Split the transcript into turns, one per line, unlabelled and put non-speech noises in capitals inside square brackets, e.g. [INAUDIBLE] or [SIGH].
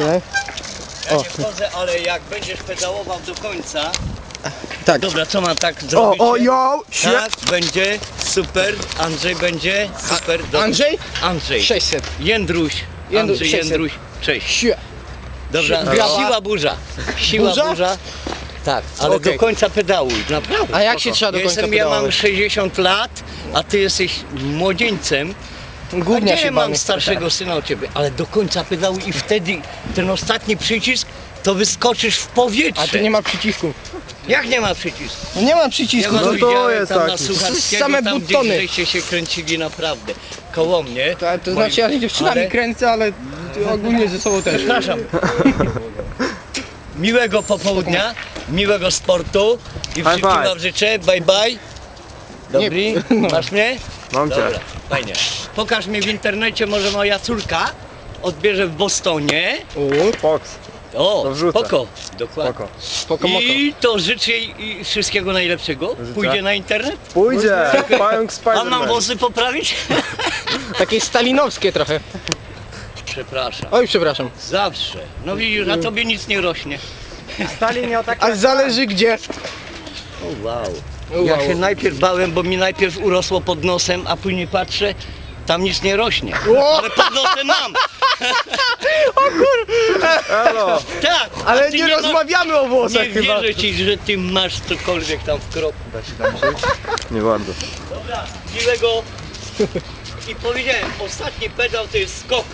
zaczynaj.
Ja
O.
nie wchodzę, ale jak będziesz pedałował do końca...
Tak.
Dobra, co mam tak
O,
zrobić?
o, yo! Sie-
Tak, będzie, super. Andrzej będzie, super. Dobra.
Andrzej?
Andrzej.
600.
Jędruś.
Jędru-
Andrzej
600.
Jędruś. Cześć.
Sie.
Dobra,
Brawa.
siła burza. Siła
Burza?
burza. Tak, ale
Okej.
do końca pedałuj, naprawdę.
A jak się trzeba do końca
Jestem, ja mam
pedałować?
60 lat, a ty jesteś młodzieńcem. A
Głównie
nie
się
mam starszego syna od ciebie, ale do końca pedałuj i wtedy ten ostatni przycisk, to wyskoczysz w powietrze.
A tu nie ma przycisku.
Jak nie ma przycisku?
No nie ma
Ja
przycisku.
was
to-
widziałem
jest
tam na
taki.
Słuchackiego,
Same
tam
buttony.
gdzieś żeście się kręcili naprawdę koło mnie.
To, to
Moim-
znaczy ja się dziewczynami
ale-
kręcę, ale ogólnie ze sobą też.
Przepraszam. Miłego popołudnia, miłego sportu i wszystkim wam życzę. Bye bye. Dobry, [LAUGHS] masz mnie?
Mam cię.
Dobra, fajnie. Pokaż mnie w internecie, może moja córka odbierze w Bostonie.
U,
Fox.
O,
To wrzucę.
spoko, dokładnie.
Spoko.
spoko moko.
I to życzę jej wszystkiego najlepszego.
Życzę.
Pójdzie na internet?
Pójdzie! Pająk
A mam
Spiderman.
włosy poprawić? [LAUGHS]
Takie stalinowskie trochę.
Przepraszam.
Oj, przepraszam.
Zawsze. No widzisz, na tobie nic nie rośnie.
Stalin miał takie...
A zależy gdzie.
O wow.
O,
Ja
wow.
się najpierw bałem, bo mi najpierw urosło pod nosem, a później patrzę, tam nic nie rośnie.
O!
Ale pod nosem mam. [LAUGHS]
Elo!
Tak. a
Ale
ty
nie
ma-
rozmawiamy o włosach
Nie
chyba.
wierzę ci, że ty masz cokolwiek tam w kroku.
Nie bardzo.
Dobra, miłego. I powiedziałem, ostatni pedał to jest skok.